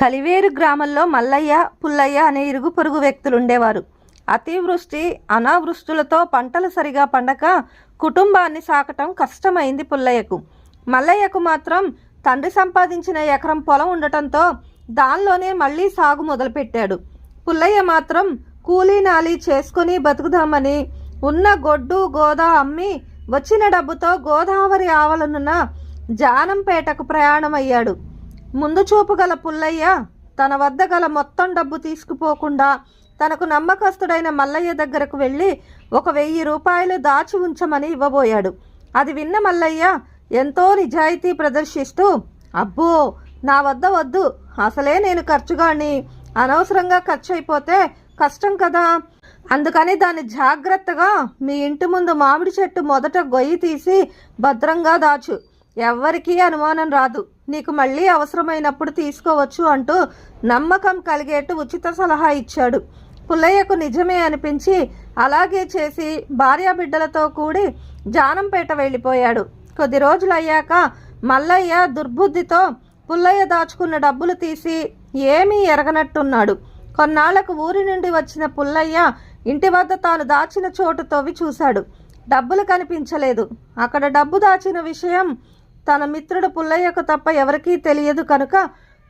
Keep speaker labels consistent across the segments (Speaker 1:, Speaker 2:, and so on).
Speaker 1: కలివేరు గ్రామంలో మల్లయ్య పుల్లయ్య అనే ఇరుగు పొరుగు వ్యక్తులు ఉండేవారు అతివృష్టి అనావృష్టులతో పంటలు సరిగా పండక కుటుంబాన్ని సాకటం కష్టమైంది పుల్లయ్యకు. మల్లయ్యకు మాత్రం తండ్రి సంపాదించిన ఎకరం పొలం ఉండటంతో దానిలోనే మళ్ళీ సాగు మొదలుపెట్టాడు. పుల్లయ్య మాత్రం కూలీ నాలి చేసుకుని బతుకుదామని ఉన్న గొడ్డు గోదా అమ్మి వచ్చిన డబ్బుతో గోదావరి ఆవలనున్న జానంపేటకు ప్రయాణమయ్యాడు. ముందు చూపు గల పుల్లయ్య తన వద్ద గల మొత్తం డబ్బు తీసుకుపోకుండా తనకు నమ్మకస్తుడైన మల్లయ్య దగ్గరకు వెళ్ళి ఒక వెయ్యి రూపాయలు దాచి ఉంచమని ఇవ్వబోయాడు. అది విన్న మల్లయ్య ఎంతో నిజాయితీ ప్రదర్శిస్తూ అబ్బో నా వద్ద వద్దు. అసలే నేను ఖర్చుగాని అనవసరంగా ఖర్చు అయిపోతే కష్టం కదా. అందుకని దాన్ని జాగ్రత్తగా మీ ఇంటి ముందు మామిడి చెట్టు మొదట గొయ్యి తీసి భద్రంగా దాచు. ఎవ్వరికీ అనుమానం రాదు. నీకు మళ్ళీ అవసరమైనప్పుడు తీసుకోవచ్చు అంటూ నమ్మకం కలిగేట్టు ఉచిత సలహా ఇచ్చాడు. పుల్లయ్యకు నిజమే అనిపించి అలాగే చేసి భార్యాబిడ్డలతో కూడి జానంపేట వెళ్ళిపోయాడు. కొద్ది రోజులు అయ్యాక మల్లయ్య దుర్బుద్ధితో పుల్లయ్య దాచుకున్న డబ్బులు తీసి ఏమీ ఎరగనట్టున్నాడు. కొన్నాళ్ళకు ఊరి నుండి వచ్చిన పుల్లయ్య ఇంటి వద్ద తాను దాచిన చోటు తవ్వి చూశాడు. డబ్బులు కనిపించలేదు. అక్కడ డబ్బు దాచిన విషయం తన మిత్రుడు పుల్లయ్యకు తప్ప ఎవరికీ తెలియదు కనుక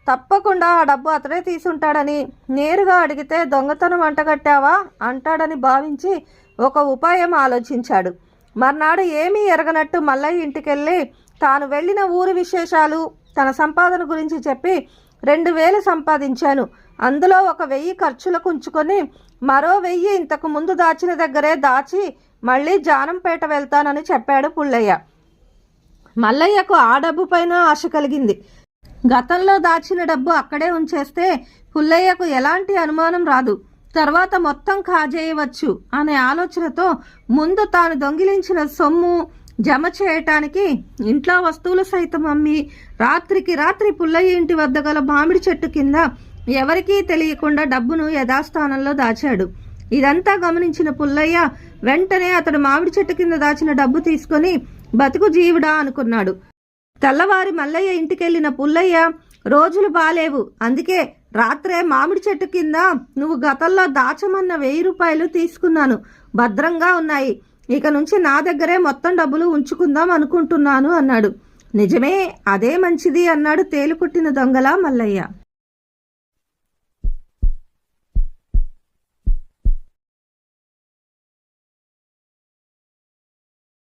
Speaker 1: తప్పకుండా ఆ డబ్బు అతడే తీసుంటాడని నేరుగా అడిగితే దొంగతనం అంటగట్టావా అంటాడని భావించి ఒక ఉపాయం ఆలోచించాడు. మర్నాడు ఏమీ ఎరగనట్టు మల్లయ్య ఇంటికెళ్ళి తాను వెళ్ళిన ఊరి విశేషాలు తన సంపాదన గురించి చెప్పి రెండు వేలు సంపాదించాను. అందులో ఒక వెయ్యి ఖర్చులకు ఉంచుకొని మరో వెయ్యి ఇంతకు ముందు దాచిన దగ్గరే దాచి మళ్ళీ జానంపేట వెళ్తానని చెప్పాడు పుల్లయ్య. మల్లయ్యకు ఆ డబ్బు పైన ఆశ కలిగింది. గతంలో దాచిన డబ్బు అక్కడే ఉంచేస్తే పుల్లయ్యకు ఎలాంటి అనుమానం రాదు. తర్వాత మొత్తం కాజేయవచ్చు అనే ఆలోచనతో ముందు తాను దొంగిలించిన సొమ్ము జమ చేయటానికి ఇంట్లో వస్తువులు సైతం అమ్మి రాత్రికి రాత్రి పుల్లయ్య ఇంటి వద్ద గల మామిడి చెట్టు కింద ఎవరికీ తెలియకుండా డబ్బును యథాస్థానంలో దాచాడు. ఇదంతా గమనించిన పుల్లయ్య వెంటనే అతడు మామిడి చెట్టు కింద దాచిన డబ్బు తీసుకొని బతుకు జీవుడా అనుకున్నాడు. తెల్లవారి మల్లయ్య ఇంటికెళ్ళిన పుల్లయ్య రోజులు బాలేవు. అందుకే రాత్రే మామిడి చెట్టు కింద నువ్వు గతంలో దాచమన్న వెయ్యి రూపాయలు తీసుకున్నాను. భద్రంగా ఉన్నాయి. ఇక నుంచి నా దగ్గరే మొత్తం డబ్బులు ఉంచుకుందాం అనుకుంటున్నాను అన్నాడు. నిజమే అదే మంచిది అన్నాడు తేలుకుట్టిన దొంగలా మల్లయ్య.